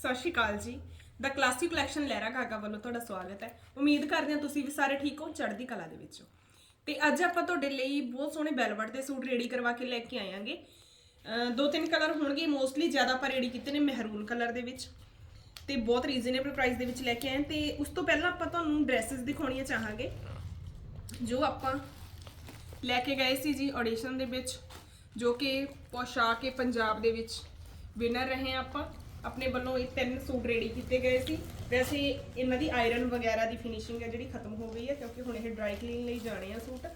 ਸਤਿ ਸ਼੍ਰੀ ਅਕਾਲ ਜੀ। The classic collection Lehra Gaga ਵੱਲੋਂ ਤੁਹਾਡਾ ਸਵਾਗਤ ਹੈ। ਉਮੀਦ ਕਰਦੇ ਹਾਂ ਤੁਸੀਂ ਵੀ ਸਾਰੇ ਠੀਕ ਹੋ, ਚੜ੍ਹਦੀ ਕਲਾ ਦੇ ਵਿੱਚ ਹੋ। ਤੇ ਅੱਜ ਆਪਾਂ ਤੁਹਾਡੇ ਲਈ ਬਹੁਤ ਸੋਹਣੇ ਬੈਲਵਟ ਦੇ ਸੂਟ ਰੈਡੀ ਕਰਵਾ ਕੇ ਲੈ ਕੇ ਆਏਾਂਗੇ ਦੋ ਤਿੰਨ ਕਲਰ ਹੋਣਗੇ, ਮੋਸਟਲੀ ਜ਼ਿਆਦਾ ਆਪਾਂ ਰੈਡੀ ਕੀਤੇ ਨੇ ਮਹਿਰੂਨ ਕਲਰ ਦੇ ਵਿੱਚ। ਤੇ ਬਹੁਤ ਰੀਜ਼ਨੇਬਲ ਪ੍ਰਾਈਸ ਦੇ ਵਿੱਚ ਲੈ ਕੇ ਆਏ ਹਾਂ ਤੇ ਉਸ ਤੋਂ ਪਹਿਲਾਂ ਆਪਾਂ ਤੁਹਾਨੂੰ ਡਰੈਸਸ ਦਿਖਾਉਣੀਆਂ ਚਾਹਾਂਗੇ, ਜੋ ਆਪਾਂ ਲੈ ਕੇ ਗਏ ਸੀ ਜੀ ਆਡੀਸ਼ਨ ਦੇ ਵਿੱਚ, ਜੋ ਕਿ ਪੋਸ਼ਾਕ ਕੇ ਪੰਜਾਬ ਦੇ ਵਿੱਚ। ਵਿਨਰ ਰਹੇ ਹਾਂ ਆਪਾਂ। ਆਪਣੇ ਵੱਲੋਂ ਇਹ ਤਿੰਨ ਸੂਟ ਰੈਡੀ ਕੀਤੇ ਗਏ ਸੀ। ਵੈਸੇ ਇਹਨਾਂ ਦੀ ਆਇਰਨ ਵਗੈਰਾ ਦੀ ਫਿਨਿਸ਼ਿੰਗ ਹੈ ਜਿਹੜੀ ਖਤਮ ਹੋ ਗਈ ਹੈ, ਕਿਉਂਕਿ ਹੁਣ ਇਹ ਡਰਾਈ ਕਲੀਨ ਲਈ ਜਾਣੇ ਆ ਸੂਟ।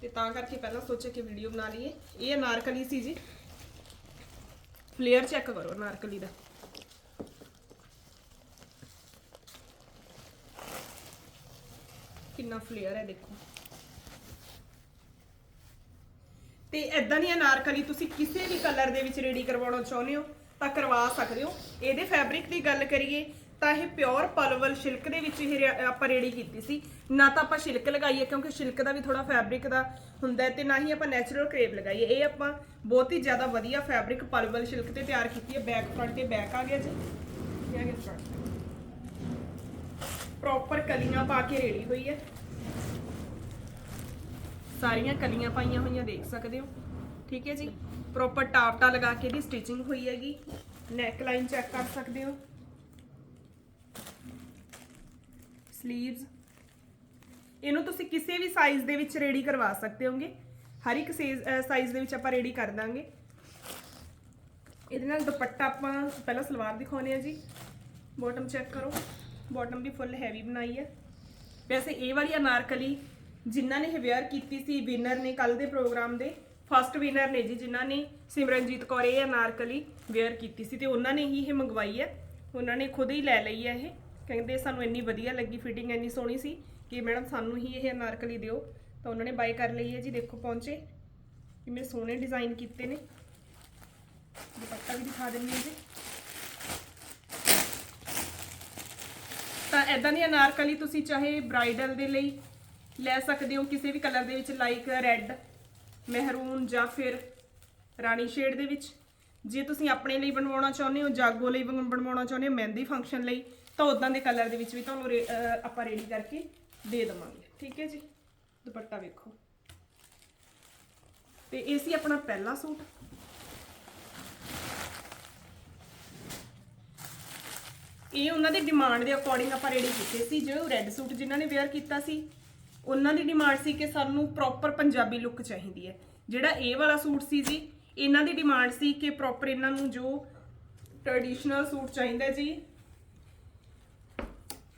ਤੇ ਤਾਂ ਕਰਕੇ ਪਹਿਲਾਂ ਸੋਚਿਆ ਕਿ ਵੀਡੀਓ ਬਣਾ ਲਈਏ। ਇਹ ਅਨਾਰਕਲੀ ਸੀ ਜੀ। ਫਲੇਅਰ ਚੈੱਕ ਕਰੋ ਅਨਾਰਕਲੀ ਦਾ। ਕਿੰਨਾ ਫਲੇਅਰ ਹੈ ਦੇਖੋ। ਤੇ ਇਦਾਂ ਦੀ ਅਨਾਰਕਲੀ ਤੁਸੀਂ ਕਿਸੇ ਵੀ ਕਲਰ ਦੇ ਵਿੱਚ ਰੈਡੀ ਕਰਵਾਉਣਾ ਚਾਹੁੰਦੇ ਹੋ ਤਾਂ ਕਰਵਾ ਸਕਦੇ ਹੋ। ਇਹਦੇ ਫੈਬਰਿਕ ਦੀ ਗੱਲ ਕਰੀਏ ਤਾਂ ਇਹ ਪਿਓਰ ਪਲਵਲ ਸਿਲਕ ਦੇ ਵਿੱਚ ਇਹ ਆਪਾਂ ਰੇੜੀ ਕੀਤੀ ਸੀ। ਨਾ ਤਾਂ ਆਪਾਂ ਸਿਲਕ ਲਗਾਈਏ ਕਿਉਂਕਿ ਸਿਲਕ ਦਾ ਵੀ ਥੋੜਾ ਫੈਬਰਿਕ ਦਾ ਹੁੰਦਾ ਹੈ ਤੇ ਨਾ ਹੀ ਆਪਾਂ ਨੈਚੁਰਲ ਕਰੇਪ ਲਗਾਈਏ। ਇਹ ਆਪਾਂ ਬਹੁਤ ਹੀ ਜ਼ਿਆਦਾ ਵਧੀਆ ਫੈਬਰਿਕ ਪਲਵਲ ਸਿਲਕ ਤੇ ਤਿਆਰ ਕੀਤੀ ਹੈ। ਬੈਕ ਫਰੰਟ ਤੇ ਬੈਕ ਆ ਗਿਆ ਜੀ। ਆ ਗਿਆ ਫਰੰਟ ਪ੍ਰੋਪਰ ਕਲੀਆਂ ਪਾ ਕੇ ਰੇੜੀ ਹੋਈ ਹੈ। ਸਾਰੀਆਂ ਕਲੀਆਂ ਪਾਈਆਂ ਹੋਈਆਂ ਦੇਖ ਸਕਦੇ ਹੋ। ਠੀਕ ਹੈ ਜੀ। ਪ੍ਰੋਪਰ ਟਾਪਟਾ ਲਗਾ ਕੇ ਦੀ ਸਟਿਚਿੰਗ ਹੋਈ ਹੈਗੀ। ਨੈਕ ਲਾਈਨ ਚੈੱਕ ਕਰ ਸਕਦੇ ਹੋ। 슬ੀਵਸ ਇਹਨੂੰ ਤੁਸੀਂ ਕਿਸੇ ਵੀ ਸਾਈਜ਼ ਦੇ ਵਿੱਚ ਰੈਡੀ ਕਰਵਾ ਸਕਦੇ ਹੋਗੇ। ਹਰ ਇੱਕ ਸਾਈਜ਼ ਦੇ ਵਿੱਚ ਆਪਾਂ ਰੈਡੀ ਕਰ ਦਾਂਗੇ। ਇਹਦੇ ਨਾਲ ਦੁਪੱਟਾ ਆਪਾਂ ਪਹਿਲਾਂ ਸਲਵਾਰ ਦਿਖਾਉਨੇ ਆ ਜੀ। ਬਾਟਮ ਚੈੱਕ ਕਰੋ। ਬਾਟਮ ਵੀ ਫੁੱਲ ਹੈਵੀ ਬਣਾਈ ਹੈ। ਵੈਸੇ ਇਹ ਵਾਲੀ ਅਨਾਰਕਲੀ ਜਿਨ੍ਹਾਂ ਨੇ ਇਹ ਵੇਅਰ ਕੀਤੀ ਸੀ ਵਿਨਰ ਨੇ ਕੱਲ ਦੇ ਪ੍ਰੋਗਰਾਮ ਦੇ ਫਸਟ ਵਿਨਰ ਨੇ ਜੀ ਜਿਨ੍ਹਾਂ ਨੇ ਸਿਮਰਨਜੀਤ ਕੌਰ ਇਹ ਅਨਾਰਕਲੀ ਵੇਅਰ ਕੀਤੀ ਸੀ ਤੇ ਉਹਨਾਂ ਨੇ ਹੀ ਇਹ ਮੰਗਵਾਈ ਹੈ। ਉਹਨਾਂ ਨੇ ਖੁਦ ਹੀ ਲੈ ਲਈ ਹੈ ਇਹ। ਕਹਿੰਦੇ ਸਾਨੂੰ ਇੰਨੀ ਵਧੀਆ ਲੱਗੀ ਫਿਟਿੰਗ ਇੰਨੀ ਸੋਹਣੀ ਸੀ ਕਿ ਮੈਡਮ ਸਾਨੂੰ ਹੀ ਇਹ ਅਨਾਰਕਲੀ ਦਿਓ। ਤਾਂ ਉਹਨਾਂ ਨੇ ਬਾਈ ਕਰ ਲਈ ਹੈ ਜੀ, ਦੇਖੋ ਪਹੁੰਚੇ। ਕਿੰਨੇ ਸੋਹਣੇ ਡਿਜ਼ਾਈਨ ਕੀਤੇ ਨੇ। ਦੁਪੱਟਾ ਵੀ ਦਿਖਾ ਦਿੰਦੀ ਹਾਂ ਜੀ। ਤਾਂ ਐਦਾਂ ਦੀ ਅਨਾਰਕਲੀ ਤੁਸੀਂ ਚਾਹੇ ਬ੍ਰਾਈਡਲ ਦੇ ਲਈ ਲੈ ਸਕਦੇ ਹੋ, ਕਿਸੇ ਵੀ ਕਲਰ ਦੇ ਵਿੱਚ ਲਾਈਕ ਰੈੱਡ ਮਹਿਰੂਨ ਜਾਂ ਫਿਰ ਰਾਣੀ ਸ਼ੇਡ ਦੇ ਵਿੱਚ। ਜੇ ਤੁਸੀਂ ਆਪਣੇ ਲਈ ਬਣਵਾਉਣਾ ਚਾਹੁੰਦੇ ਹੋ, ਜਾਗੋ ਲਈ ਬਣਵਾਉਣਾ ਚਾਹੁੰਦੇ ਹੋ, ਮਹਿੰਦੀ ਫੰਕਸ਼ਨ ਲਈ, ਤਾਂ ਉਦਾਂ ਦੇ ਕਲਰ ਦੇ ਵਿੱਚ ਵੀ ਤੁਹਾਨੂੰ ਰੇ- ਆਪਾਂ ਰੈਡੀ ਕਰਕੇ ਦੇ ਦਵਾਂਗੇ। ਠੀਕ ਹੈ ਜੀ? ਦੁਪੱਟਾ ਵੇਖੋ। ਤੇ ਇਹ ਸੀ ਆਪਣਾ ਪਹਿਲਾ ਸੂਟ। ਇਹ ਉਹਨਾਂ ਦੇ ਡਿਮਾਂਡ ਦੇ ਅਕੋਰਡਿੰਗ ਆਪਾਂ ਰੈਡੀ ਕੀਤੇ ਸੀ, ਜੋ ਰੈੱਡ ਸੂਟ ਜਿਨ੍ਹਾਂ ਨੇ ਵੇਅਰ ਕੀਤਾ ਸੀ। ਉਹਨਾਂ ਦੀ ਡਿਮਾਂਡ ਸੀ ਕਿ ਸਾਨੂੰ ਪ੍ਰੋਪਰ ਪੰਜਾਬੀ ਲੁੱਕ ਚਾਹੀਦੀ ਹੈ। ਜਿਹੜਾ ਇਹ ਵਾਲਾ ਸੂਟ ਸੀ ਜੀ, ਇਹਨਾਂ ਦੀ ਡਿਮਾਂਡ ਸੀ ਕਿ ਪ੍ਰੋਪਰ ਇਹਨਾਂ ਨੂੰ ਜੋ ਟ੍ਰੈਡੀਸ਼ਨਲ ਸੂਟ ਚਾਹੀਦਾ ਜੀ,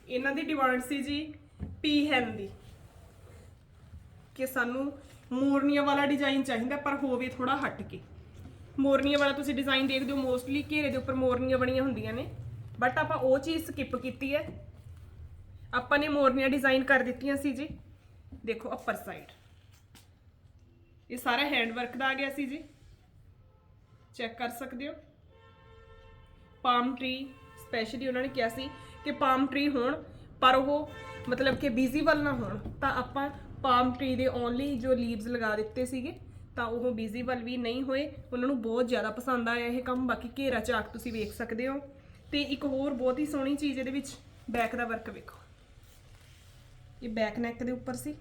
ਇਹਨਾਂ ਦੀ ਡਿਮਾਂਡ ਸੀ ਜੀ ਪੀ ਹੈਮ ਦੀ। ਕਿ ਸਾਨੂੰ ਮੋਰਨੀਆਂ ਵਾਲਾ ਡਿਜ਼ਾਈਨ ਚਾਹੀਦਾ, ਪਰ ਹੋਵੇ ਥੋੜਾ ਹਟ ਕੇ। ਮੋਰਨੀਆਂ ਵਾਲਾ ਤੁਸੀਂ ਡਿਜ਼ਾਈਨ ਦੇਖਦੇ ਹੋ ਮੋਸਟਲੀ ਘੇਰੇ ਦੇ ਉੱਪਰ ਮੋਰਨੀਆਂ ਬਣੀਆਂ ਹੁੰਦੀਆਂ ਨੇ। ਬਟ ਆਪਾਂ ਉਹ ਚੀਜ਼ ਸਕਿਪ ਕੀਤੀ ਹੈ। ਆਪਾਂ ਨੇ ਮੋਰਨੀਆਂ ਡਿਜ਼ਾਈਨ ਕਰ ਦਿੱਤੀਆਂ ਸੀ ਜੀ। ਦੇਖੋ ਅੱਪਰ ਸਾਈਡ ਇਹ ਸਾਰਾ ਹੈਂਡ ਵਰਕ ਦਾ ਆ ਗਿਆ ਸੀ ਜੀ। ਚੈੱਕ ਕਰ ਸਕਦੇ ਹੋ। ਪਾਮ ਟਰੀ ਸਪੈਸ਼ਲੀ ਉਹਨਾਂ ਨੇ ਕਿਹਾ ਸੀ ਕਿ ਪਾਮ ਟਰੀ ਹੋਣ, ਪਰ ਉਹ ਮਤਲਬ ਕਿ ਵਿਜ਼ੀਬਲ ਨਾ ਹੋਣ। ਤਾਂ ਆਪਾਂ ਪਾਮ ਟਰੀ ਦੇ ਓਨਲੀ ਜੋ ਲੀਵਸ ਲਗਾ ਦਿੱਤੇ ਸੀਗੇ, ਤਾਂ ਉਹ ਵਿਜ਼ੀਬਲ ਵੀ ਨਹੀਂ ਹੋਏ। ਉਹਨਾਂ ਨੂੰ ਬਹੁਤ ਜ਼ਿਆਦਾ ਪਸੰਦ ਆਇਆ ਇਹ ਕੰਮ। ਬਾਕੀ ਘੇਰਾ ਚਾਕ ਤੁਸੀਂ ਵੇਖ ਸਕਦੇ ਹੋ। ਤੇ ਇੱਕ ਹੋਰ ਬਹੁਤ ਹੀ ਸੋਹਣੀ ਚੀਜ਼ ਇਹਦੇ ਵਿੱਚ ਬੈਕ ਦਾ ਵਰਕ ਵੇਖੋ। ਇਹ ਬੈਕ ਨੈਕ ਦੇ ਉੱਪਰ ਸੀ।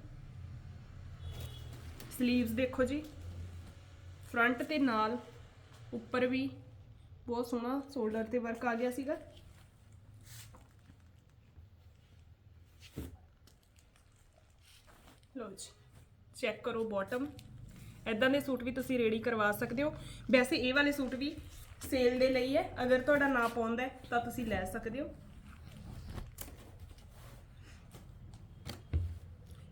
ਸਲੀਵਸ ਦੇਖੋ ਜੀ। ਫਰੰਟ ਤੇ ਨਾਲ ਉੱਪਰ ਵੀ ਬਹੁਤ ਸੋਹਣਾ ਸ਼ੋਲਡਰ ਤੇ ਵਰਕ ਆ ਗਿਆ ਸੀਗਾ। ਲੋ ਜੀ ਚੈੱਕ ਕਰੋ ਬਾਟਮ ਐਦਾਂ ਦੇ ਸੂਟ ਵੀ ਤੁਸੀਂ ਰੈਡੀ ਕਰਵਾ ਸਕਦੇ ਹੋ। ਵੈਸੇ ਇਹ ਵਾਲੇ ਸੂਟ ਵੀ ਸੇਲ ਦੇ ਲਈ ਹੈ। ਅਗਰ ਤੁਹਾਡਾ ਨਾ ਪਾਉਂਦਾ ਤਾਂ ਤੁਸੀਂ ਲੈ ਸਕਦੇ ਹੋ।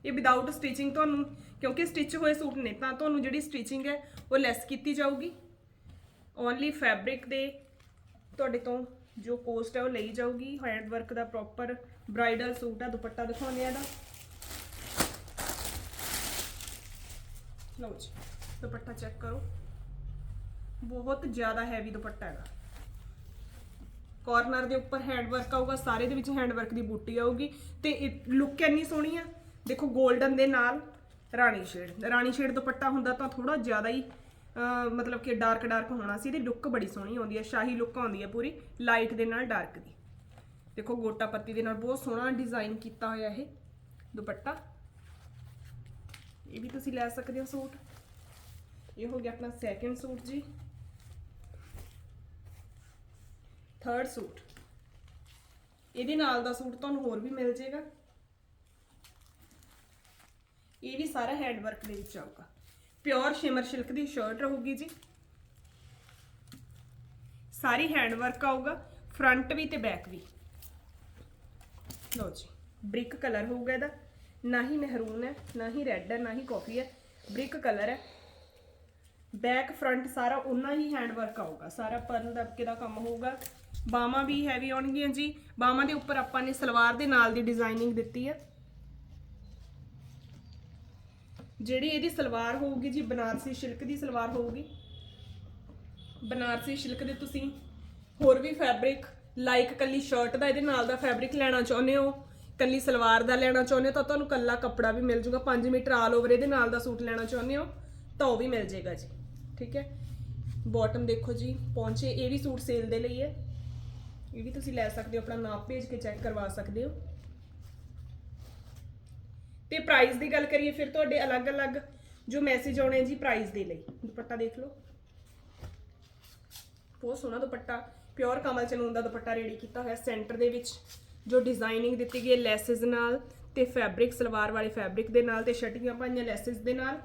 ਇਹ ਵਿਦਆਊਟ ਸਟਿਚਿੰਗ ਤੁਹਾਨੂੰ, ਕਿਉਂਕਿ ਸਟਿਚ ਹੋਏ ਸੂਟ ਨੇ, ਤਾਂ ਤੁਹਾਨੂੰ ਜਿਹੜੀ ਸਟਿਚਿੰਗ ਹੈ, ਉਹ ਲੈਸ ਕੀਤੀ ਜਾਊਗੀ। ਓਨਲੀ ਫੈਬਰਿਕ ਦੇ ਤੁਹਾਡੇ ਤੋਂ ਜੋ ਕੋਸਟ ਹੈ, ਉਹ ਲਈ ਜਾਊਗੀ। ਹੈਂਡ ਵਰਕ ਦਾ ਪ੍ਰੋਪਰ ਬ੍ਰਾਈਡਲ ਸੂਟ ਆ, ਦੁਪੱਟਾ ਦਿਖਾਉਂਦੇ ਆ ਦਾ ਲਓ ਜੀ, ਦੁਪੱਟਾ ਚੈੱਕ ਕਰੋ। ਬਹੁਤ ਜ਼ਿਆਦਾ ਹੈਵੀ ਦੁਪੱਟਾ ਹੈਗਾ। ਕਾਰਨਰ ਦੇ ਉੱਪਰ ਹੈਂਡ ਵਰਕ ਆਊਗਾ, ਸਾਰੇ ਦੇ ਵਿੱਚ ਹੈਂਡ ਵਰਕ ਦੀ ਬੂਟੀ ਆਊਗੀ। ਤੇ ਲੁੱਕ ਇੰਨੀ ਸੋਹਣੀ ਆ ਦੇਖੋ 골ਡਨ ਦੇ ਨਾਲ ਰਾਣੀ ਸ਼ੇਡ। ਰਾਣੀ ਸ਼ੇਡ ਦੁਪੱਟਾ ਹੁੰਦਾ ਤਾਂ ਥੋੜਾ ਜ਼ਿਆਦਾ ਹੀ ਮਤਲਬ ਕਿ ਡਾਰਕ ਡਾਰਕ ਹੋਣਾ ਸੀ। ਇਹਦੀ ਲੁੱਕ ਬੜੀ ਸੋਹਣੀ ਆਉਂਦੀ ਹੈ, ਸ਼ਾਹੀ ਲੁੱਕ ਆਉਂਦੀ ਹੈ ਪੂਰੀ, ਲਾਈਟ ਦੇ ਨਾਲ ਡਾਰਕ ਦੀ। ਦੇਖੋ ਗੋਟਾ ਪੱਤੀ ਦੇ ਨਾਲ ਬਹੁਤ ਸੋਹਣਾ ਡਿਜ਼ਾਈਨ ਕੀਤਾ ਹੋਇਆ ਇਹ ਦੁਪੱਟਾ। ਇਹ ਵੀ ਤੁਸੀਂ ਲੈ ਸਕਦੇ ਹੋ ਸੂਟ। ਇਹ ਹੋ ਗਿਆ ਆਪਣਾ ਸੈਕਿੰਡ ਸੂਟ ਜੀ। Third suit. ਇਹਦੇ ਨਾਲ ਦਾ ਸੂਟ ਤੁਹਾਨੂੰ ਹੋਰ ਵੀ ਮਿਲ ਜਾਏਗਾ। ਇਹ ਵੀ ਸਾਰਾ ਹੈਂਡ ਵਰਕ ਦੇ ਵਿੱਚ ਆਊਗਾ। ਪਿਓਰ ਸ਼ਿਮਰ ਸਿਲਕ ਦੀ ਸ਼ਰਟ ਰਹੂਗੀ ਜੀ। ਸਾਰੀ ਹੈਂਡ ਵਰਕ ਆਊਗਾ ਫਰੰਟ ਵੀ ਤੇ ਬੈਕ ਵੀ। ਲਓ ਜੀ ਬ੍ਰਿਕ ਕਲਰ ਹੋਊਗਾ ਇਹਦਾ। ਨਾ ਹੀ ਮਹਿਰੂਨ ਹੈ, ਨਾ ਹੀ ਰੈੱਡ ਹੈ, ਨਾ ਹੀ ਕਾਫੀ ਹੈ। ਬ੍ਰਿਕ ਕਲਰ ਹੈ। ਬੈਕ ਫਰੰਟ ਸਾਰਾ ਉਨਾ ਹੀ ਹੈਂਡ ਵਰਕ ਆਊਗਾ। ਸਾਰਾ ਪਰਨ ਦਬਕੇ ਦਾ ਕੰਮ ਹੋਊਗਾ। ਬਾਹਾਂ ਵੀ ਹੈਵੀ ਆਉਣਗੀਆਂ ਜੀ। ਬਾਹਾਂ ਦੇ ਉੱਪਰ ਆਪਾਂ ਨੇ ਸਲਵਾਰ ਦੇ ਨਾਲ ਦੀ ਡਿਜ਼ਾਈਨਿੰਗ ਦਿੱਤੀ ਹੈ। ਜਿਹੜੀ ਇਹਦੀ ਸਲਵਾਰ ਹੋਊਗੀ ਜੀ, ਬਨਾਰਸੀ ਸਿਲਕ ਦੀ ਸਲਵਾਰ ਹੋਊਗੀ। ਬਨਾਰਸੀ ਸਿਲਕ ਦੇ ਤੁਸੀਂ ਹੋਰ ਵੀ ਫੈਬਰਿਕ ਲਾਈਕ ਕੱਲੀ ਸ਼ਰਟ ਦਾ, ਇਹਦੇ ਨਾਲ ਦਾ ਫੈਬਰਿਕ ਲੈਣਾ ਚਾਹੁੰਦੇ ਹੋ? ਕੱਲੀ ਸਲਵਾਰ ਦਾ ਲੈਣਾ ਚਾਹੁੰਦੇ ਹੋ? ਤਾਂ ਤੁਹਾਨੂੰ ਕੱਲਾ ਕੱਪੜਾ ਵੀ ਮਿਲ ਜੂਗਾ। 5 ਮੀਟਰ ਆਲ ਓਵਰ ਇਹਦੇ ਨਾਲ ਦਾ ਸੂਟ ਲੈਣਾ ਚਾਹੁੰਦੇ ਹੋ? ਤਾਂ ਉਹ ਵੀ ਮਿਲ ਜੇਗਾ ਜੀ। ਠੀਕ ਹੈ? ਬਾਟਮ ਦੇਖੋ ਜੀ, ਪਹੁੰਚੇ। ਇਹ ਵੀ ਸੂਟ ਸੇਲ ਦੇ ਲਈ ਹੈ। ਇਹ ਵੀ ਤੁਸੀਂ ਲੈ ਸਕਦੇ ਹੋ, ਆਪਣਾ ਨਾਪ ਭੇਜ ਕੇ ਚੈੱਕ ਕਰਵਾ ਸਕਦੇ ਹੋ। ਤੇ ਪ੍ਰਾਈਸ ਦੀ ਗੱਲ ਕਰੀਏ ਫਿਰ ਤੁਹਾਡੇ ਅਲੱਗ-ਅਲੱਗ ਜੋ ਮੈਸੇਜ ਆਉਣੇ ਜੀ ਪ੍ਰਾਈਸ ਦੇ ਲਈ। ਦੁਪੱਟਾ ਦੇਖ ਲਓ। ਬਹੁਤ ਸੋਹਣਾ ਦੁਪੱਟਾ। ਪਿਓਰ ਕਮਲ ਚਨੂਨ ਦਾ ਦੁਪੱਟਾ ਰੈਡੀ ਕੀਤਾ ਹੋਇਆ ਸੈਂਟਰ ਦੇ ਵਿੱਚ, ਜੋ ਡਿਜ਼ਾਈਨਿੰਗ ਦਿੱਤੀ ਗਈ ਹੈ ਲੈਸਸ ਨਾਲ ਤੇ ਫੈਬਰਿਕ ਸਲਵਾਰ ਵਾਲੇ ਫੈਬਰਿਕ ਦੇ ਨਾਲ ਤੇ ਛਟੀਆਂ ਪਾਈਆਂ ਲੈਸਸ ਦੇ ਨਾਲ।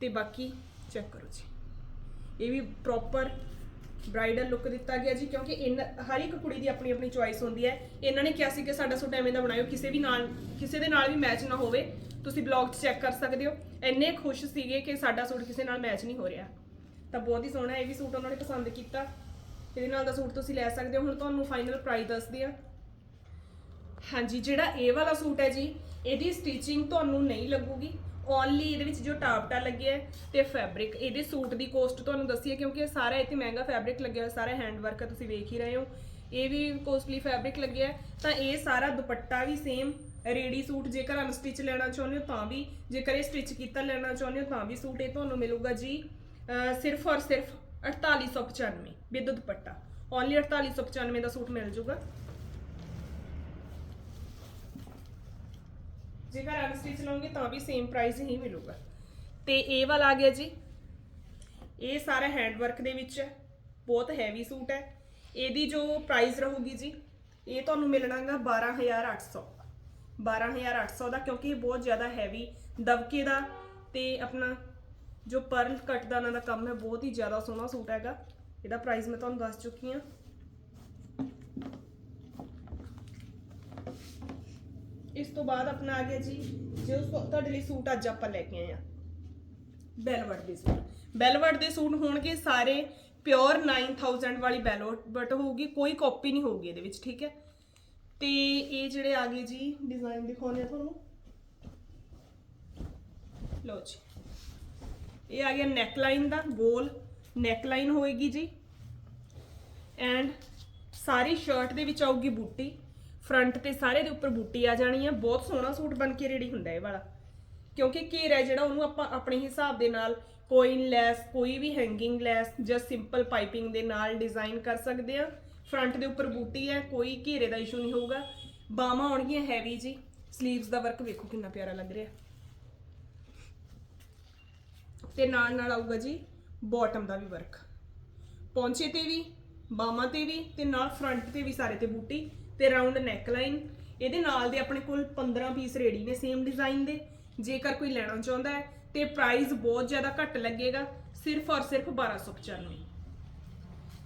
ਤੇ ਬਾਕੀ ਚੈੱਕ ਕਰੋ ਜੀ। ਇਹ ਵੀ ਪ੍ਰੋਪਰ ਬ੍ਰਾਈਡਲ ਲੁੱਕ ਦਿੱਤਾ ਗਿਆ ਜੀ, ਕਿਉਂਕਿ ਇਨ, ਹਰ ਇੱਕ ਕੁੜੀ ਦੀ ਆਪਣੀ ਆਪਣੀ ਚੁਆਇਸ ਹੁੰਦੀ ਹੈ। ਇਹਨਾਂ ਨੇ ਕਿਹਾ ਸੀ ਕਿ ਸਾਡਾ ਸੂਟ ਐਵੇਂ ਦਾ ਬਣਾਇਓ, ਕਿਸੇ ਵੀ ਨਾਲ, ਕਿਸੇ ਦੇ ਨਾਲ ਵੀ ਮੈਚ ਨਾ ਹੋਵੇ। ਤੁਸੀਂ ਬਲੌਗ 'ਚ ਚੈੱਕ ਕਰ ਸਕਦੇ ਹੋ। ਇੰਨੇ ਖੁਸ਼ ਸੀਗੇ ਕਿ ਸਾਡਾ ਸੂਟ ਕਿਸੇ ਨਾਲ ਮੈਚ ਨਹੀਂ ਹੋ ਰਿਹਾ। ਤਾਂ ਬਹੁਤ ਹੀ ਸੋਹਣਾ ਇਹ ਵੀ ਸੂਟ ਉਹਨਾਂ ਨੇ ਪਸੰਦ ਕੀਤਾ। ਇਹਦੇ ਨਾਲ ਦਾ ਸੂਟ ਤੁਸੀਂ ਲੈ ਸਕਦੇ ਹੋ। ਹੁਣ ਤੁਹਾਨੂੰ ਫਾਈਨਲ ਪ੍ਰਾਈਸ ਦੱਸਦੀ ਆ ਹਾਂਜੀ, ਜਿਹੜਾ ਇਹ ਵਾਲਾ ਸੂਟ ਹੈ ਜੀ, ਇਹਦੀ ਸਟਿਚਿੰਗ ਤੁਹਾਨੂੰ ਨਹੀਂ ਲੱਗੂਗੀ। ਓਨਲੀ ਇਹਦੇ ਵਿੱਚ ਜੋ ਟਾਪਟਾ ਲੱਗਿਆ ਹੈ ਤੇ ਫੈਬਰਿਕ ਇਹਦੇ ਸੂਟ ਦੀ ਕੋਸਟ ਤੁਹਾਨੂੰ ਦੱਸੀ ਹੈ ਕਿਉਂਕਿ ਇਹ ਸਾਰਾ ਇੱਥੇ ਮਹਿੰਗਾ ਫੈਬਰਿਕ ਲੱਗਿਆ ਹੋਇਆ, ਸਾਰਾ ਹੈਂਡ ਵਰਕ ਹੈ ਤੁਸੀਂ ਵੇਖ ਹੀ ਰਹੇ ਹੋ। ਇਹ ਵੀ ਕੋਸਟਲੀ ਫੈਬਰਿਕ ਲੱਗਿਆ ਤਾਂ ਇਹ ਸਾਰਾ ਦੁਪੱਟਾ ਵੀ ਸੇਮ ਰੇਡੀ ਸੂਟ ਜੇਕਰ ਅਨਸਟਿਚ ਲੈਣਾ ਚਾਹੁੰਦੇ ਹੋ ਤਾਂ ਵੀ, ਜੇਕਰ ਇਹ ਸਟਿਚ ਕੀਤਾ ਲੈਣਾ ਚਾਹੁੰਦੇ ਹੋ ਤਾਂ ਵੀ ਸੂਟ ਇਹ ਤੁਹਾਨੂੰ ਮਿਲੂਗਾ ਜੀ ਸਿਰਫ ਔਰ ਸਿਰਫ 4895 ਵਿਦ ਦੁਪੱਟਾ। ਓਨਲੀ 4895 ਦਾ ਸੂਟ ਮਿਲ ਜੂਗਾ। ਜੇਕਰ ਅਨਸਟਿਚ ਲਓਗੇ ਤਾਂ ਵੀ ਸੇਮ ਪ੍ਰਾਈਸ ਹੀ ਮਿਲੂਗਾ। ਤੇ ਇਹ ਵਾਲਾ ਆ ਗਿਆ ਜੀ। ਇਹ ਸਾਰਾ ਹੈਂਡ ਵਰਕ ਦੇ ਵਿੱਚ ਹੈ। ਬਹੁਤ ਹੈਵੀ ਸੂਟ ਹੈ। ਇਹਦੀ ਜੋ ਪ੍ਰਾਈਸ ਰਹੂਗੀ ਜੀ, ਇਹ ਤੁਹਾਨੂੰ ਮਿਲਣਾਗਾ 12800 12800 ਦਾ, ਕਿਉਂਕਿ ਇਹ ਬਹੁਤ ਜ਼ਿਆਦਾ ਹੈਵੀ ਦਬਕੇ ਦਾ ਤੇ ਆਪਣਾ ਜੋ ਪਰਲ ਕੱਟ ਦਾ ਇਹਨਾਂ ਦਾ ਕੰਮ ਹੈ, ਬਹੁਤ ਹੀ ਜ਼ਿਆਦਾ ਸੋਹਣਾ ਸੂਟ ਹੈਗਾ। ਇਹਦਾ ਪ੍ਰਾਈਸ ਮੈਂ ਤੁਹਾਨੂੰ ਦੱਸ ਚੁੱਕੀ ਹਾਂ। ਇਸ ਤੋਂ ਬਾਅਦ ਆਪਣਾ ਆ ਗਿਆ ਜੀ ਜੋ ਤੁਹਾਡੇ ਲਈ ਸੂਟ ਅੱਜ ਆਪਾਂ ਲੈ ਕੇ ਆਏ ਆ ਬੈਲਵਟ ਦੇ ਸੂਟ। ਬੈਲਵਟ ਦੇ ਸੂਟ ਹੋਣਗੇ ਸਾਰੇ ਪਿਓਰ 9000 ਵਾਲੀ ਬੈਲਵਟ ਹੋਊਗੀ ਕੋਈ ਕਾਪੀ ਨਹੀਂ ਹੋਊਗੀ ਇਹਦੇ ਵਿੱਚ ਠੀਕ ਹੈ? ਤੇ ਇਹ ਜਿਹੜੇ ਆ ਗਏ ਜੀ ਡਿਜ਼ਾਈਨ ਦਿਖਾਉਂਦੇ ਆ ਤੁਹਾਨੂੰ। ਲਓ ਜੀ। ਇਹ ਆ ਗਿਆ ਨੈਕ ਲਾਈਨ ਦਾ ਗੋਲ ਨੈਕ ਲਾਈਨ ਹੋਏਗੀ ਜੀ। ਐਂਡ ਸਾਰੀ ਸ਼ਰਟ ਦੇ ਵਿੱਚ ਆਊਗੀ ਬੂਟੀ। ਫਰੰਟ ਤੇ ਸਾਰੇ ਦੇ ਉੱਪਰ ਬੂਟੀ ਆ ਜਾਣੀ ਹੈ ਬਹੁਤ ਸੋਹਣਾ ਸੂਟ ਬਣ ਕੇ ਰੈਡੀ ਹੁੰਦਾ ਇਹ ਵਾਲਾ। ਕਿਉਂਕਿ ਘੇਰਾ ਜਿਹੜਾ ਉਹਨੂੰ ਆਪਾਂ ਆਪਣੇ ਹਿਸਾਬ ਦੇ ਨਾਲ ਕੋਇਨ ਲੈਸ, ਕੋਈ ਵੀ ਹੈਂਗਿੰਗ ਲੈਸ ਜਾਂ ਸਿੰਪਲ ਪਾਈਪਿੰਗ ਦੇ ਨਾਲ ਡਿਜ਼ਾਈਨ ਕਰ ਸਕਦੇ ਆ। ਫਰੰਟ ਦੇ ਉੱਪਰ ਬੂਟੀ ਹੈ, ਕੋਈ ਘੇਰੇ ਦਾ ਇਸ਼ੂ ਨਹੀਂ ਹੋਊਗਾ। ਬਾਹਾਂ ਆਉਣਗੀਆਂ ਹੈਵੀ ਜੀ। 슬ੀਵਸ ਦਾ ਵਰਕ ਵੇਖੋ ਕਿੰਨਾ ਪਿਆਰਾ ਲੱਗ ਰਿਹਾ। ਤੇ ਨਾਲ ਨਾਲ ਆਊਗਾ ਜੀ ਬਾਟਮ ਦਾ ਵੀ ਵਰਕ ਪੌਂਚੇ ਤੇ ਵੀ ਬਾਹਾਂ ਤੇ ਵੀ ਤੇ ਨਾਲ ਫਰੰਟ ਤੇ ਵੀ ਸਾਰੇ ਤੇ ਬੂਟੀ। ਤੇ ਰਾਉਂਡ ਨੈਕ ਲਾਈਨ ਇਹਦੇ ਨਾਲ ਦੇ ਆਪਣੇ ਕੋਲ 15 ਪੀਸ ਰੇਡੀ ਨੇ ਸੇਮ ਡਿਜ਼ਾਈਨ ਦੇ। ਜੇਕਰ ਕੋਈ ਲੈਣਾ ਚਾਹੁੰਦਾ ਹੈ, ਤੇ ਪ੍ਰਾਈਸ ਬਹੁਤ ਜ਼ਿਆਦਾ ਘੱਟ ਲੱਗੇਗਾ, ਸਿਰਫ ਔਰ ਸਿਰਫ 1295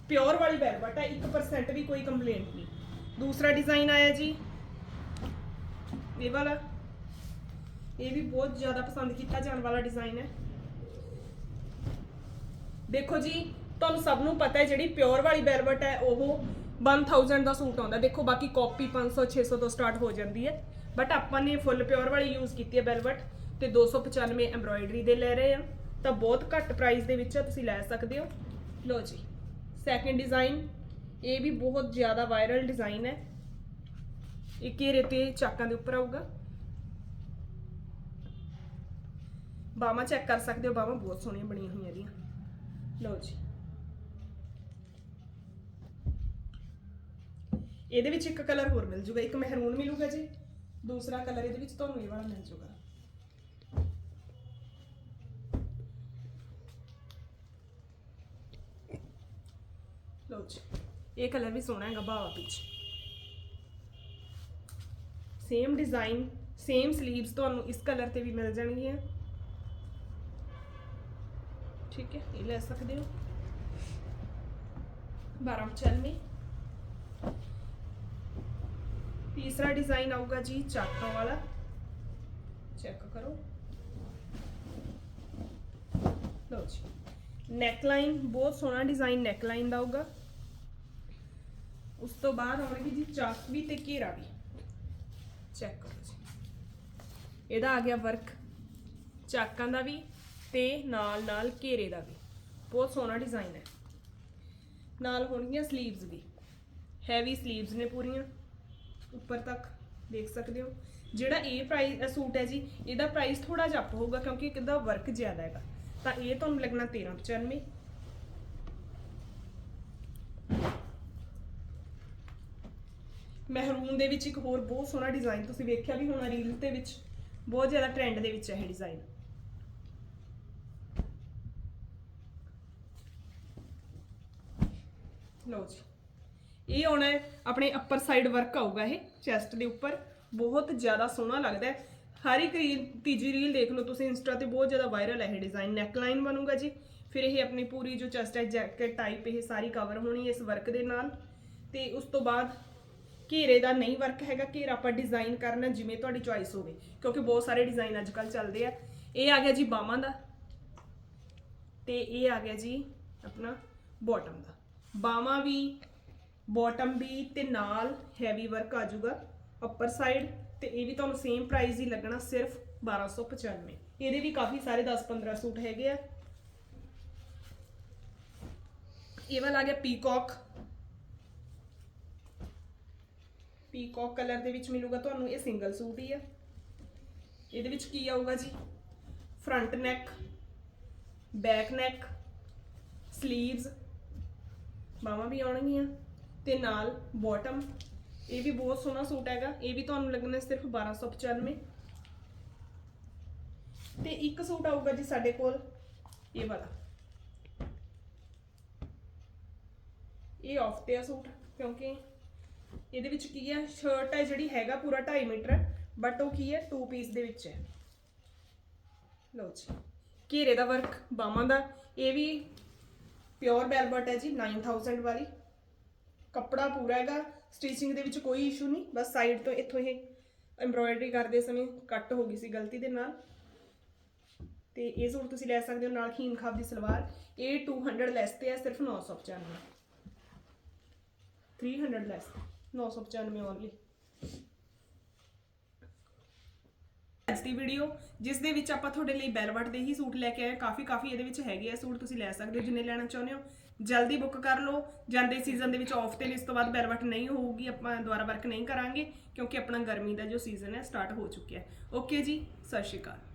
ਪਿਓਰ ਵਾਲੀ ਵੈਲਵਟ ਹੈ 1% ਵੀ ਕੋਈ ਕੰਪਲੇਂਟ ਨਹੀਂ। ਦੂਸਰਾ ਡਿਜ਼ਾਈਨ ਆਇਆ ਜੀ। ਇਹ ਵਾਲਾ। ਇਹ ਵੀ ਬਹੁਤ ਜ਼ਿਆਦਾ ਪਸੰਦ ਕੀਤਾ ਜਾਣ ਵਾਲਾ ਡਿਜ਼ਾਈਨ ਹੈ। ਦੇਖੋ ਜੀ, ਤੁਹਾਨੂੰ ਸਭ ਨੂੰ ਪਤਾ ਹੈ, ਜਿਹੜੀ ਪਿਓਰ ਵਾਲੀ ਵੈਲਵਟ ਹੈ, ਉਹ 1000 ਦਾ ਸੂਟ ਆਉਂਦਾ। ਦੇਖੋ ਬਾਕੀ ਕਾਪੀ 500 600 ਤੋਂ ਸਟਾਰਟ ਹੋ ਜਾਂਦੀ ਹੈ। ਬਟ ਆਪਾਂ ਨੇ ਫੁੱਲ ਪਿਓਰ ਵਾਲੀ ਯੂਜ਼ ਕੀਤੀ ਹੈ ਵੈਲਵਟ ਤੇ 295 ਐਮਬ੍ਰੋਇਡਰੀ ਦੇ ਲੈ ਰਹੇ ਆ ਤਾਂ ਬਹੁਤ ਘੱਟ ਪ੍ਰਾਈਸ ਦੇ ਵਿੱਚ ਆ, ਤੁਸੀਂ ਲੈ ਸਕਦੇ ਹੋ। ਲਓ ਜੀ ਸੈਕੰਡ ਡਿਜ਼ਾਈਨ ਇਹ ਵੀ ਬਹੁਤ ਜ਼ਿਆਦਾ ਵਾਇਰਲ ਡਿਜ਼ਾਈਨ ਹੈ। ਇਹ ਘੇਰੇ ਤੇ ਚਾਕਾਂ ਦੇ ਉੱਪਰ ਆਊਗਾ। ਬਾਹਾਂ ਚੈੱਕ ਕਰ ਸਕਦੇ ਹੋ ਬਾਹਾਂ ਬਹੁਤ ਸੋਹਣੀਆਂ ਬਣੀਆਂ ਹੋਈਆਂ ਇਹਦੀਆਂ। ਲਓ ਜੀ। ਇਹਦੇ ਵਿੱਚ ਇੱਕ ਕਲਰ ਹੋਰ ਮਿਲ ਜੂਗਾ, ਇੱਕ ਮਹਿਰੂਨ ਮਿਲੂਗਾ ਜੀ। ਦੂਸਰਾ ਕਲਰ ਇਹਦੇ ਵਿੱਚ ਤੁਹਾਨੂੰ ਇਹ ਵਾਲਾ ਮਿਲ ਜੂਗਾ। ਲਓ ਜੀ, ਇਹ ਕਲਰ ਵੀ ਸੋਹਣਾ ਹੈਗਾ ਬਾਵਾ ਵਿੱਚ। ਸੇਮ ਡਿਜ਼ਾਈਨ ਸੇਮ ਸਲੀਵਸ ਤੁਹਾਨੂੰ ਇਸ ਕਲਰ ਤੇ ਵੀ ਮਿਲ ਜਾਣਗੀਆਂ। ਠੀਕ ਹੈ, ਇਹ ਲੈ ਸਕਦੇ ਹੋ। 1295 ਤੀਸਰਾ ਡਿਜ਼ਾਈਨ ਆਊਗਾ ਜੀ ਚਾਕਾਂ ਵਾਲਾ। ਚੈੱਕ ਕਰੋ। ਲਓ ਜੀ। ਨੈਕਲਾਈਨ ਬਹੁਤ ਸੋਹਣਾ ਡਿਜ਼ਾਈਨ ਨੈਕਲਾਈਨ ਦਾ ਆਊਗਾ। ਉਸ ਤੋਂ ਬਾਅਦ ਆਉਣਗੇ ਜੀ ਚਾਕ ਵੀ ਤੇ ਘੇਰਾ ਵੀ। ਚੈੱਕ ਕਰੋ ਜੀ। ਇਹਦਾ ਆ ਗਿਆ ਵਰਕ ਚਾਕਾਂ ਦਾ ਵੀ ਤੇ ਨਾਲ ਨਾਲ ਘੇਰੇ ਦਾ ਵੀ। ਬਹੁਤ ਸੋਹਣਾ ਡਿਜ਼ਾਈਨ ਹੈ। ਨਾਲ ਹੋਣਗੀਆਂ ਸਲੀਵਸ ਵੀ। ਹੈਵੀ ਸਲੀਵਸ ਨੇ ਪੂਰੀਆਂ। ਉੱਪਰ ਤੱਕ ਦੇਖ ਸਕਦੇ ਹੋ। ਜਿਹੜਾ ਇਹ ਪ੍ਰਾਈਸ ਸੂਟ ਹੈ ਜੀ, ਇਹਦਾ ਪ੍ਰਾਈਸ ਥੋੜਾ ਜਿਹਾ ਅਪ ਹੋਊਗਾ ਕਿਉਂਕਿ ਇਹਦਾ ਵਰਕ ਜ਼ਿਆਦਾ ਹੈਗਾ। ਤਾਂ ਇਹ ਤੁਹਾਨੂੰ ਲੱਗਣਾ 1395 ਮਹਿਰੂਨ ਦੇ ਵਿੱਚ ਇੱਕ ਹੋਰ ਬਹੁਤ ਸੋਹਣਾ ਡਿਜ਼ਾਈਨ ਤੁਸੀਂ ਵੇਖਿਆ ਵੀ ਹੋਣਾ ਰੀਲ ਦੇ ਵਿੱਚ। ਬਹੁਤ ਜ਼ਿਆਦਾ ਟ੍ਰੈਂਡ ਦੇ ਵਿੱਚ ਹੈ ਇਹ ਡਿਜ਼ਾਈਨ ਲਓ ਜੀ। ਇਹ ਆਉਣਾ ਆਪਣੇ ਅੱਪਰ ਸਾਈਡ ਵਰਕ ਆਊਗਾ ਇਹ ਚੈਸਟ ਦੇ ਉੱਪਰ। ਬਹੁਤ ਜ਼ਿਆਦਾ ਸੋਹਣਾ ਲੱਗਦਾ ਹੈ। ਹਰ ਇੱਕ ਰੀਲ ਤੀਜੀ ਰੀਲ ਦੇਖ ਲਓ ਤੁਸੀਂ ਇੰਸਟਾ ਤੇ ਬਹੁਤ ਜ਼ਿਆਦਾ ਵਾਇਰਲ ਹੈ ਇਹ ਡਿਜ਼ਾਈਨ ਨੈਕਲਾਈਨ ਬਣੂਗਾ ਜੀ। ਫਿਰ ਇਹ ਆਪਣੀ ਪੂਰੀ ਜੋ ਚੈਸਟ ਹੈ ਜੈਕਟ ਟਾਈਪ ਇਹ ਸਾਰੀ ਕਵਰ ਹੋਣੀ ਇਸ ਵਰਕ ਦੇ ਨਾਲ। ਤੇ ਉਸ ਤੋਂ ਬਾਅਦ ਘੇਰੇ ਦਾ ਨਹੀਂ ਵਰਕ ਹੈਗਾ। ਘੇਰਾ ਆਪਾਂ ਡਿਜ਼ਾਈਨ ਕਰਨਾ ਜਿਵੇਂ ਤੁਹਾਡੀ ਚੁਆਇਸ ਹੋਵੇ। ਕਿਉਂਕਿ ਬਹੁਤ ਸਾਰੇ ਡਿਜ਼ਾਈਨ ਅੱਜ ਕੱਲ ਚੱਲਦੇ ਆ। ਇਹ ਆ ਗਿਆ ਜੀ ਬਾਹਾਂ ਦਾ। ਤੇ ਇਹ ਆ ਗਿਆ ਜੀ ਆਪਣਾ ਬਾਟਮ ਦਾ। ਬਾਹਾਂ ਵੀ ਬਾਟਮ ਵੀ ਤੇ ਨਾਲ ਹੈਵੀ ਵਰਕ ਆ ਜਾਊਗਾ। ਅੱਪਰ ਸਾਈਡ ਤੇ ਇਹ ਵੀ ਤੁਹਾਨੂੰ ਸੇਮ ਪ੍ਰਾਈਸ ਹੀ ਲੱਗਣਾ ਸਿਰਫ 1295 ਇਹਦੇ ਵੀ ਕਾਫੀ ਸਾਰੇ 10-15 ਸੂਟ ਹੈਗੇ ਆ। ਇਹ ਵਾਲਾ ਆ ਗਿਆ ਪੀਕੌਕ ਪੀਕੌਕ ਕਲਰ ਦੇ ਵਿੱਚ ਮਿਲੂਗਾ ਤੁਹਾਨੂੰ, ਇਹ ਸਿੰਗਲ ਸੂਟ ਹੀ ਆ। ਇਹਦੇ ਵਿੱਚ ਕੀ ਆਊਗਾ ਜੀ? Front neck back neck sleeves ਬਾਹਾਂ ਵੀ ਆਉਣਗੀਆਂ। ਤੇ ਨਾਲ ਬਾਟਮ ਇਹ ਵੀ ਬਹੁਤ ਸੋਹਣਾ ਸੂਟ ਹੈਗਾ। ਇਹ ਵੀ ਤੁਹਾਨੂੰ ਲੱਗਣਾ ਸਿਰਫ 1295 ਤੇ ਇੱਕ ਸੂਟ ਆਊਗਾ ਜੀ ਸਾਡੇ ਕੋਲ। ਇਹ ਵਾਲਾ। ਇਹ ਆਫ ਤੇ ਆ ਸੂਟ, ਕਿਉਂਕਿ ਇਹਦੇ ਵਿੱਚ ਕੀ ਹੈ ਸ਼ਰਟ ਹੈ ਜਿਹੜੀ ਹੈਗਾ ਪੂਰਾ 2.5 ਮੀਟਰ ਬਟ ਉਹ ਕੀ ਹੈ 2 ਪੀਸ ਦੇ ਵਿੱਚ ਹੈ। ਲਓ ਜੀ। ਘੇਰੇ ਦਾ ਵਰਕ ਬਾਹਾਂ ਦਾ। ਇਹ ਵੀ ਪਿਓਰ ਬੈਲਬਟ ਹੈ ਜੀ 9000 ਵਾਲੀ। ਕੱਪੜਾ ਪੂਰਾ ਹੈਗਾ ਸਟਿਚਿੰਗ ਦੇ ਵਿੱਚ ਕੋਈ ਇਸ਼ੂ ਨਹੀਂ, ਬਸ ਸਾਈਡ ਤੋਂ ਇੱਥੋਂ ਇਹ ਐਮਬ੍ਰੋਇਡਰੀ ਕਰਦੇ ਸਮੇਂ ਕੱਟ ਹੋ ਗਈ ਸੀ ਗਲਤੀ ਦੇ ਨਾਲ। ਤੇ ਇਹ ਸੂਟ ਤੁਸੀਂ ਲੈ ਸਕਦੇ ਹੋ ਨਾਲ ਖੀਨ ਖਾਬ ਦੀ ਸਲਵਾਰ। ਇਹ 200 ਲੈਸ ਤੇ ਹੈ ਸਿਰਫ 995 300 ਲੈਸ 995 ਓਨਲੀ ਅੱਜ ਦੀ ਵੀਡੀਓ ਜਿਸ ਦੇ ਵਿੱਚ ਆਪਾਂ ਤੁਹਾਡੇ ਲਈ ਬੈਲਵਟ ਦੇ ਹੀ ਸੂਟ ਲੈ ਕੇ ਆਏ ਕਾਫੀ ਕਾਫੀ ਇਹਦੇ ਵਿੱਚ ਹੈਗੇ ਆ ਸੂਟ ਤੁਸੀਂ ਲੈ ਸਕਦੇ ਹੋ, ਜਿੰਨੇ ਲੈਣਾ ਚਾਹੁੰਦੇ ਹੋ। ਜਲਦੀ ਬੁੱਕ ਕਰ ਲਓ। ਜਾਂਦੇ ਸੀਜ਼ਨ ਦੇ ਵਿੱਚ ਆਫ ਤੇ ਨੇ, ਇਸ ਤੋਂ ਬਾਅਦ ਬੈਲਵਟ ਨਹੀਂ ਹੋਊਗੀ, ਆਪਾਂ ਦੁਬਾਰਾ ਵਰਕ ਨਹੀਂ ਕਰਾਂਗੇ, ਕਿਉਂਕਿ ਆਪਣਾ ਗਰਮੀ ਦਾ ਜੋ ਸੀਜ਼ਨ ਹੈ ਸਟਾਰਟ ਹੋ ਚੁੱਕਿਆ ਹੈ। ਓਕੇ ਜੀ, ਸਤਿ ਸ਼੍ਰੀ ਅਕਾਲ।